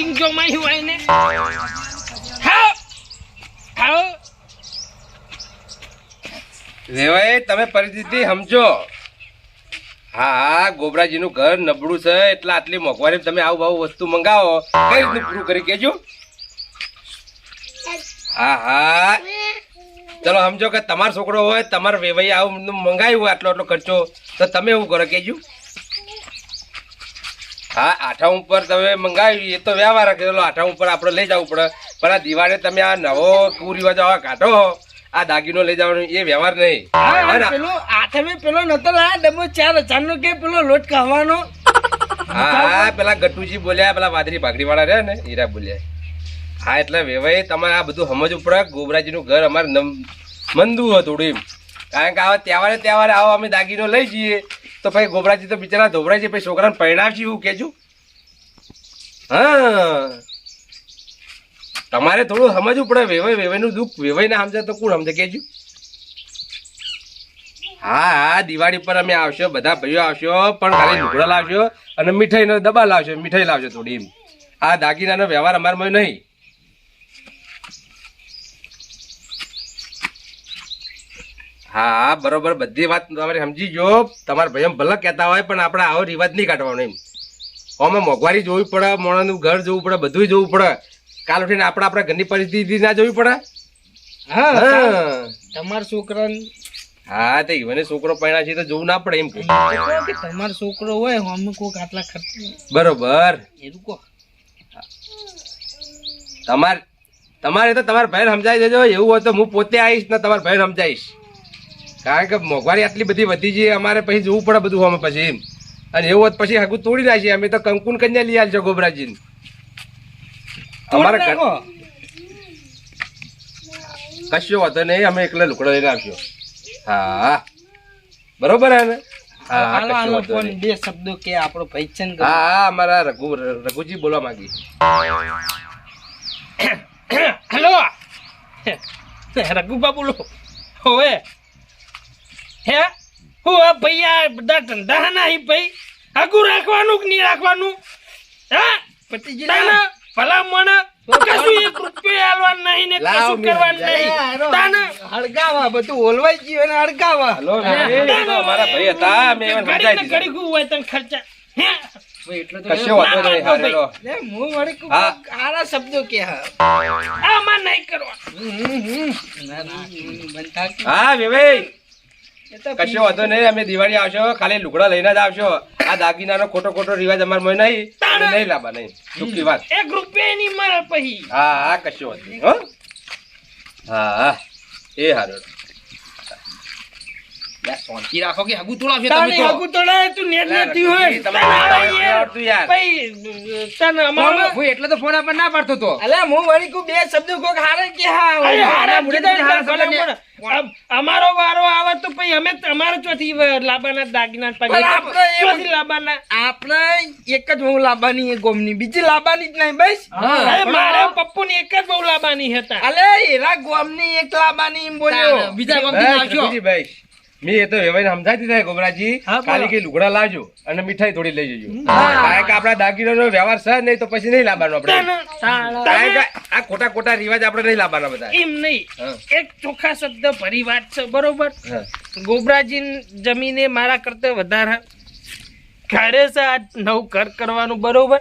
તારી મીટિંગ જો માં હોય ને? હા હા રેવાય તમે પરિસ્થિતિ સમજો. હા, ગોબરાજીનું ઘર નબળું છે, એટલે આટલી મોંઘવારી તમે આવું આવું વસ્તુ મંગાવો. કઈ રીતનું પૂરું કરી કેજો હા હા. ચલો, સમજો કે તમારો છોકરો હોય, તમારો વેવાઈ આવું મંગાવ્યું આટલો આટલો ખર્ચો. તો તમે એવું કરો કેજો હા આઠા ઉપર તમે મંગાવી એ તો વ્યવહાર કરેલો. આઠા ઉપર આપણે લઈ જવું પડે. પણ આ દિવાળે તમે આ નવો કુરિવાજ આવા કાઢો. આ દાગીનો લઈ જવાનો એ વ્યવહાર નહીં. પેલો આઠમે પેલો નતો લાયા ડબ્બો ચાર હજાર નો કે પેલો લોટ ખાવાનો? હા પેલા ગટુજી બોલ્યા પેલા વાદરી ભાગડી વાળા રહ્યા ને હીરા બોલ્યા. હા એટલે વેવાઈ તમારે આ બધું સમજવું પડે. ગોબરાજીનું ઘર અમારે મંદુ હતું થોડું એમ. કારણ કે આવા તહેવારે તહેવારે આવો અમે દાગીનો લઈ જઈએ. તો પછી ગોબરાજી તો બિચારા ધોબરાય છે પછી છોકરાને પરિણામથી એવું કહેજો. હા. તમારે થોડું સમજવું પડે વેવાય વેવાયનું દુઃખ વેવાય ના સમજે તો કોણ સમજે કહેજો. હા હા દિવાળી પર અમે આવશો બધા ભાઈઓ આવશો પણ ખાલી લુગડા લાવશો અને મીઠાઈનો દબા લાવશો મીઠાઈ લાવશો થોડી એમ. આ દાગીનાનો વ્યવહાર અમારામાં નહીં. હા બરોબર. બધી વાત તમારે સમજી જો તમારા ભાઈ ભલે કહેતા હોય પણ આપણે આવો રિવાજ નહીં કાઢવાનો એમ. આમાં મોંઘવારી જોવી પડે મોણાનું ઘર જોવું પડે બધું જોવું પડે. કાલ ઉઠીને આપણે આપણા ઘરની પરિસ્થિતિ ના જોવી પડે? હા તમારા છોકરાને હા તો ઈવને છોકરો પરણ્યા છે તો જોવું ના પડે એમ કે. તમારો છોકરો હોય અમે કોક આટલા ખર્ચ બરોબર. એવું કહો તમાર તમારે તો તમારા ભાઈને સમજાવી દેજો. એવું હોય તો હું પોતે આવીશ ને તમારા ભાઈને સમજાવીશ. કારણ કે મોંઘવારી આટલી બધી વધી છે અમારે પછી જોવું પડે બધું અમે પછી એમ. અને એવું હોત પછી હગું તોડી નાખીએ અમે તો કંકુન કન્યા લઈ આવજો ગોબરાજીને. અમારે કશો વાંધો નહીં અમે એકલા લુકડો લઈને આવશો હા. બરોબર હે ને. બે શબ્દો કે આપણો હા અમારા રઘુ રઘુજી બોલવા માંગી. હેલો. હવે હે હું આ ભાઈ આ બધા ધંધા ના હી ભાઈ. આગું રાખવાનું કે નહીં રાખવાનું? હા? તાના ભલા મને કશું એક રૂપિયો આલવાનું નહીં ને કશું કરવાનું નહીં. તાના હળગાવા બધું ઓલવાઈ ગયું અને હળગાવા. હલો મારા ભાઈ હતા મે એને સમજાવી દીધું. ઘડી ગું હોય તને ખર્ચા? હે? નહીં હા હેલો. કશો વાંધો નહીં અમે દિવાળી આવશો ખાલી લુગડા લઈને જ આવશો. આ દાગીનાનો ખોટો ખોટો રિવાજ અમારમાં નહીં અમે નહીં લાવવા નહીં. ચૂકી વાત. એક રૂપિયા નહીં મળે પછી હા હા કશો વાંધો નહીં હો. હા હા. એ હારો. શાંતિ રાખો કે હગું તોડાવશે તમે તો. આગુ તોડાય તું નેટ નથી હોય. તમે તાને ના આવે યાર. આવડતું યાર. ભાઈ, તને અમારો હું એટલે તો ફોન આપણને ના પાડતો તો. અલે હું વળી કોક બે શબ્દો કોક હારે કે હા અરે વળી હારા હારા મુડે કીધા હારા ભલે શબ્દને- પણ અમ- અમારો વારો પછી અમે તમારે ચોથી લાબાના દાગીના પછી લાબાના. આપણે એક જ હું લાવવાની એ ગોમની બીજી લાવવાની જ નહીં બસ. મારા પપ્પુ ની એક જ બહુ લાબાની હતા. અલે એરા ગોમની એક લાવવાની એમ બોલ્યો. બીજા ગોમની બસ, ભાઈ મેં એ તો વેવાઈને સમજાતી થાય ગોબરાજી. ખાલી કે લુગડા લાવજો અને મીઠાઈ થોડી લઈ જજો. કારણ કે આપણા દાગીનાનો વ્યવહાર છે નહીં તો પછી નહીં લાવવાનો આપણે. કારણ કે આ ખોટા ખોટા રિવાજ આપણે નહીં લાવવાના બધા. એમ નહીં. એક ચોખ્ખા શબ્દ ભરી વાત છે બરોબર. ગોબરાજી જમીને મારા કરતા વધારે ઘરે છે આ નવું ઘર કરવાનું બરોબર?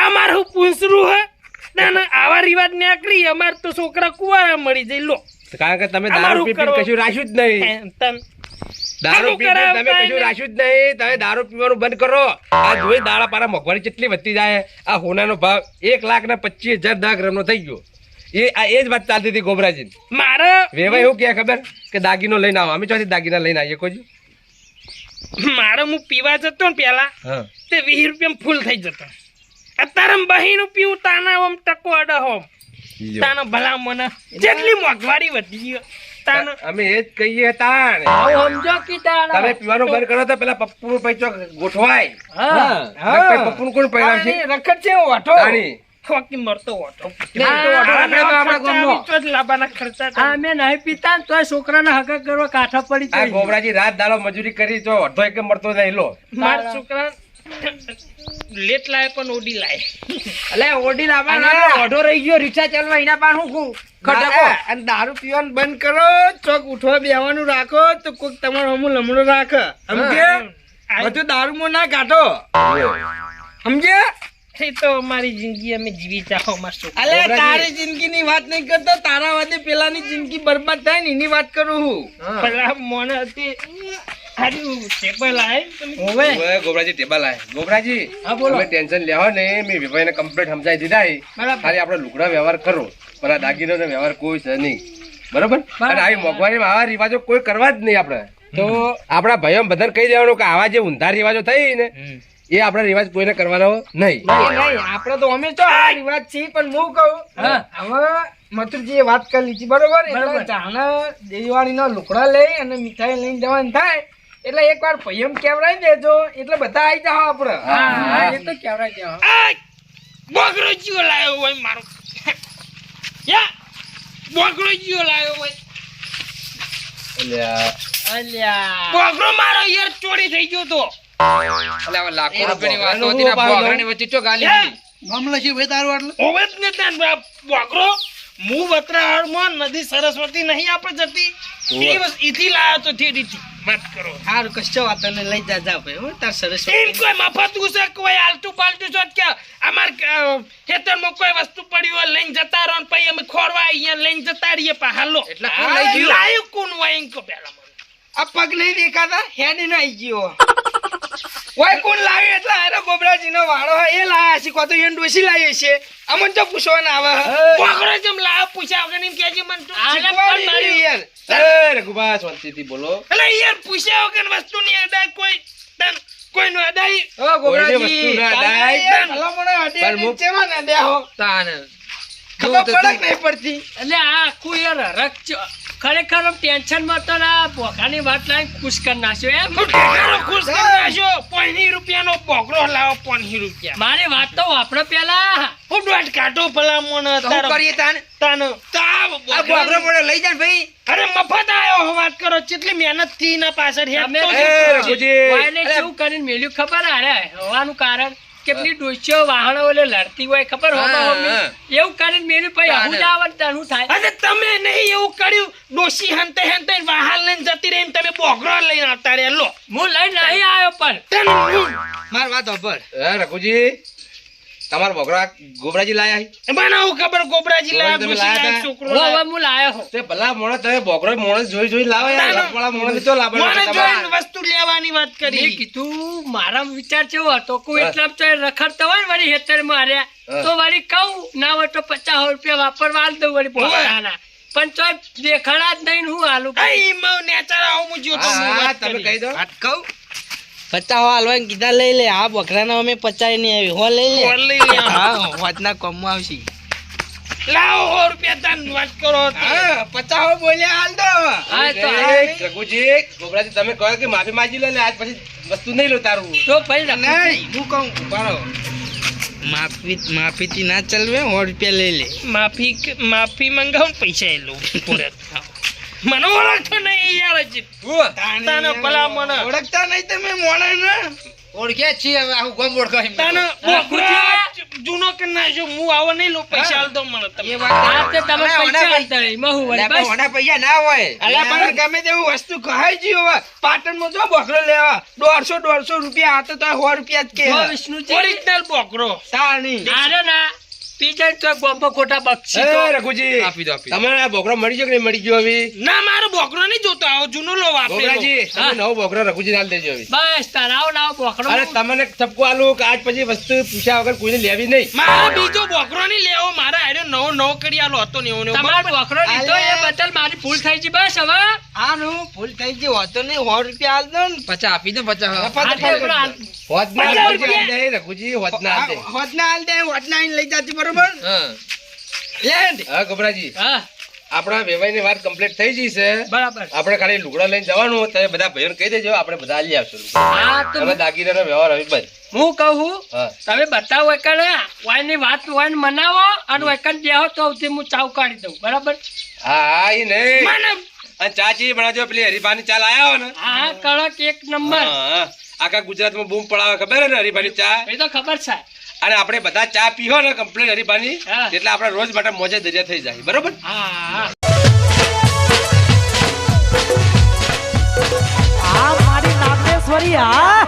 આ મારું પૂંછરું હે. ના ના આવા રિવાજ ને આકરી અમાર તો છોકરા કુવારા મળી જાય લો. કારણ કે તમે દારૂ પી કરો. કશું રાખ્યું જ નહીં. દારૂ પીને તમે કશું રાખ્યું જ નહીં. તમે દારૂ પીવાનું બંધ કરો. આ જોઈ દાડા પારા મોંઘવારી કેટલી વધતી જાય. આ હોનાનો ભાવ એક લાખ ને પચીસ હજાર દસ ગ્રામનો થઈ ગયો. એ આ એ જ વાત ચાલતી હતી ગોબરાજી. મારે વેવાય એવું કે ખબર કે દાગીનો લઈને આવો? અમે ચોથી દાગીના લઈને આવીએ કોઈ મારે હું પીવા જતો ને પેલા તે વીસ રૂપિયા ફૂલ થઈ જતો. અત્યારે બહીનું પીવું તાના ઓમ ટકો અડે હોમ તાનો ભલા મને જેટલી મોંઘવારી વધી ગયો અમે એ જ કહીએ તાણ. સમજો કે તાણા. તમે પીવાનું બંધ કરો તો પેલા પપ્પુ પૈસો ગોઠવાય. હા નકર પપ્પુનું કોણ પરિણામ છે? રખડ છે ઓઠો તાણી. ખોકી મરતો હતો અમે નહીં પીતા ને તોય છોકરાના હક કરવા કાઠા પડી આ જાય. ગોબરાજી રાત દાડો મજૂરી કરી તો અડધો એક મરતો નહીં લો મારા છોકરા લેટ લાય પણ ઓડી લાય. અલે ઓડી લાવવાનો ઓઢો રહી ગયો રિક્ષા ચાલવા એના પાસે હું હું ખટકો અને દારૂ પીવાનું બંધ કરો ચોક ઉઠવા બેવાનું રાખો તો કોઈક તમારો અમુલ લમડો રાખે. સમજે બધું દારૂમાં ના કાઢો. સમજે એ તો અમારી જિંદગી અમે જીવી જાઓ અમાર અલે તારી જિંદગીની વાત નહીં કરતો તારા વાદે પેલાની જિંદગી બરબાદ થાય ને એની વાત કરું હું. પેલા મોને હતી. હારું ટેબલ આય તમે હોવે ઓવે, ગોબરાજી ટેબલ આય ગોબરાજી હા, બોલો. તમે ટેન્શન લેવો ને મેં વિભાઈને કમ્પ્લીટ સમજાવી દીધા છે. બરાબર. લુગડા વ્યવહાર કરો. પણ આ વ્યવહાર કોઈ છે નહીં. બરોબર? અને આવી મોંઘવારીમાં આવા રિવાજો કોઈ કરવા જ નહીં આપડે તો આપડા ભાઈઓ બધાને કહી દેવાનું કે આવા જે ઊંધા રિવાજો થઈ ને એ આપડે રિવાજ કોઈને કરવાનો નહીં. નહીં, આપણે તો અમે તો આ રિવાજ છે પણ હું કહું હવે મથુરજીએ વાત કરી લીધી બરોબર? એટલે જાણે દિવાળીનો લુકડા લઈ અને મીઠાઈ લઈને જવાનું થાય. એટલે એકવાર પયમ કેવડાવી દેજો એટલે બધા આવી જાઓ આપણે. હા, એ તો કેવડાવી દેવા આ બોગરો જીવો લાયો હોય મારો. યા બોગરો જીવો લાયો હોય. અલ્યા, અલ્યા. બોગરો મારો યાર ચોરી થઈ ગયો તો. લાખો રૂપિયાની વાત હતી ને બોગરાની વચ્ચે ચો હોવે જ ને તાન બોગરો હું વત્રાહારમાં નદી સરસ્વતી નહીં આપણે જતી. એ વસ ઈથી લાયો તો થેડીથી વાત કરો. સારું કશો વાત નહીં લઈ જા જા ભાઈ હો તાર સરસ એમ કોઈ મફત ગુસે કોઈ છો કે અમાર ખેતરમાં કોઈ વસ્તુ પડી હોય લઈને જતા રહો ને પછી અમે ખોરવા અહીંયા લઈને જતા રહીએ પા હાલો. એટલે કોણ લઈ ગયું? લાયું કોણ હોય એમ આ પગ નહીં દેખાતા હેડી ના આવી ગયો. ઓય કોણ લાવ્યું એટલે? અરે ગોબરાજી નો વાળો એ લાયા છે કો તો એને ડોસી લાવી છે. અમન તો પૂછવા ના આવે બોગરો જેમ લાવ પૂછ્યા વગર એમ કહેજે મને તો. આલે પણ મારી યાર. યાર. ગુબા રઘુબા શાંતિથી બોલો. એટલે યાર પૂછ્યા વગર વસ્તુ ની અડાય કોઈ તન કોઈ નો અડાય ઓ ગોબરાજી વસ્તુ ના તમે દાય. યાર ભલામણો હડે પણ હું- ના દેહો? ખબર પડક નહીં પડતી? એટલે આ આખું યાર હરખ ચ- ખરેખર ટેન્શનમાં તો ના પોખાની વાત લાવી ખુશ કરી નાખ્યો. એમ ખુશ કરી નાખ્યો. પોણી રૂપિયાનો બોગરો લાવો પોણી રૂપિયા. મારી વાત તો વાપરો પેલા. હું દોઢ કાઢો ભલા મોન શું કરીએ તાને? તાનો તાવ બોગરો પડે લઈ જાય ભાઈ. અરે મફત આયો વાત કરો કેટલી મહેનતથી ના પાછળ કરીને મેલ્યું ખબર હારે હોવાનું કારણ? કેટલી ડોસીઓ વાહણો ઓલે લડતી હોય ખબર હો હા, મમ્મી? હા. એવું કરીને મેરી પછી આવું જ આવે ને થાય. અને તમે નહીં એવું કર્યું. ડોશી હંતે હંતે વાહન લઈને જતી રહી તમે બોગરો લઈને આવતા રહ્યા. લો. હું લઈને નહીં આવ્યો પણ. મારી વાત એ રઘુજી. તમારા બોગરા ગોબરાજી લાયા? મને હું ખબર ગોબરાજી લાયા તમે લાયા લાયા છોકરો હવે હું લાયો હું તે ભલા મોણસ તમે બોગરો મોણસ જોઈ જોઈ લાવો યાર. તો વસ્તુ લેવાની વાત મેં કરી કીધું મારા વિચાર કેવો હતો. કોઈ હા. એટલા તો રખડતા હોય ને વળી હેતર માર્યા તો વળી કહું ના હોય તો પચાસ રૂપિયા વાપરવા આલ દઉં વળી પોતાના. પણ તો દેખાડા જ નહીં હું આલું કઈ નેચર આવું હું જોતો હું હા, તમે કહી દો. વાત કહું? પચાસ હાલવા કીધા લઈ લે. આ બકરાના અમે પચાય નહીં આવી. હો લઈ લે. લઈ લે. હા વાતના કોમમાં આવશે. લાવો સો રૂપિયા તાન વાત કરો હા પચાવો હો બોલ્યા હાલ તો હા તો રઘુજી ગોબરાજી તમે કહો કે માફી માંગી લે ને આજ પછી વસ્તુ નહીં લો તારું. તો ભાઈ રખડ- નહીં. હું કહું? પાડો માફી માફીથી ના ચલવે સો રૂપિયા લઈ લે. માફી માફી મંગાવું ને પૈસા એ લઉં પૂરે મને ઓળખતો નહીં યાર હજી. તાનો ભલા મને. ઓળખતા નહીં તમે મોણા ને? ઓળખ્યા છીએ હવે આવું ગમ ઓળખો તાનો બોકરા જૂનો કરી નાખ્યો હું આવો નહીં લો પૈસા આલતો મને તમે વાત આ તે તમે પૈસા આલતા નહીં મહુ વળી બસ. ઓના પૈસા ના હોય. અલા પણ ગમે તેવું વસ્તુ કહાઈ ગયું હવે પાટણમાં જો બકરો લેવા દોઢસો દોઢસો રૂપિયા આ તો તો સો રૂપિયા જ કે. વિષ્ણુજી, ઓરિજિનલ બોકરો. તાણી. આરે ના. પીજન તો ગોમ્બો ખોટા બક્ષી તો. રઘુજી આપી દો આપી દો. આ બોકરો મળી ગયો કે નહીં મળી ગયો હવે? ના મારો બોકરો નહીં જોતો આવો જૂનો લો ગોબરાજી હા. તમે નવો બોકરો રઘુજી હાલ દેજો હવે. બસ તારાઓ લાવો બોકડો અરે તમને ઠપકો આલું કે આજ પછી વસ્તુ પૂછ્યા વગર કોઈને લેવી નહીં. મારે બીજો બોકરો નહીં લેવો મારા આર્યો નવો કરી આલો હતો ને એવું ને એવું. તમારો બરોબર? લીધો એ બદલ મારી ભૂલ થઈ ગઈ બસ હવે. આનું ભૂલ થઈ ગઈ. હતો નહીં સો રૂપિયા હાલ દો ને. પચાસ આપી દો પચાસ. આ હોત ના પચાસ દે, રઘુજી હોત ના હાલ દે. હોજના આઈને લઈ જાતી બરોબર? હા. લેન્ડ હા ગોબરાજી હા. આપણા વેવાઈની વાત કમ્પ્લીટ થઈ ગઈ છે. બરાબર. આપણે ખાલી લુગડા લઈને જવાનું તમે બધા ભાઈઓને કહી દેજો આપણે બધા લઈ આવશું. હા તમે દાગીનાનો વ્યવહાર હવે બંધ. હું કહું તમે બતાવો એકને વાયની વાત વાઈન મનાવો અને એકન દેહો તો હું ચાવ કાઢી દઉં બરાબર? હા હા ઈ નહીં. અને ચાચી બનાવજો પેલી હરીફાની ચાલ આયા હો ને. હા કડક એક નંબર. આખા ગુજરાત ગુજરાતમાં બૂમ પડાવે ખબર ને હરીફાની ચા એ તો ખબર છે. અને આપણે બધા ચા પીવો ને કમ્પ્લીટ હરીફાની એટલે આપણે રોજ માટે મોજે દરિયા થઈ જાય. બરોબર? આ મારી નાગેશ્વરી આ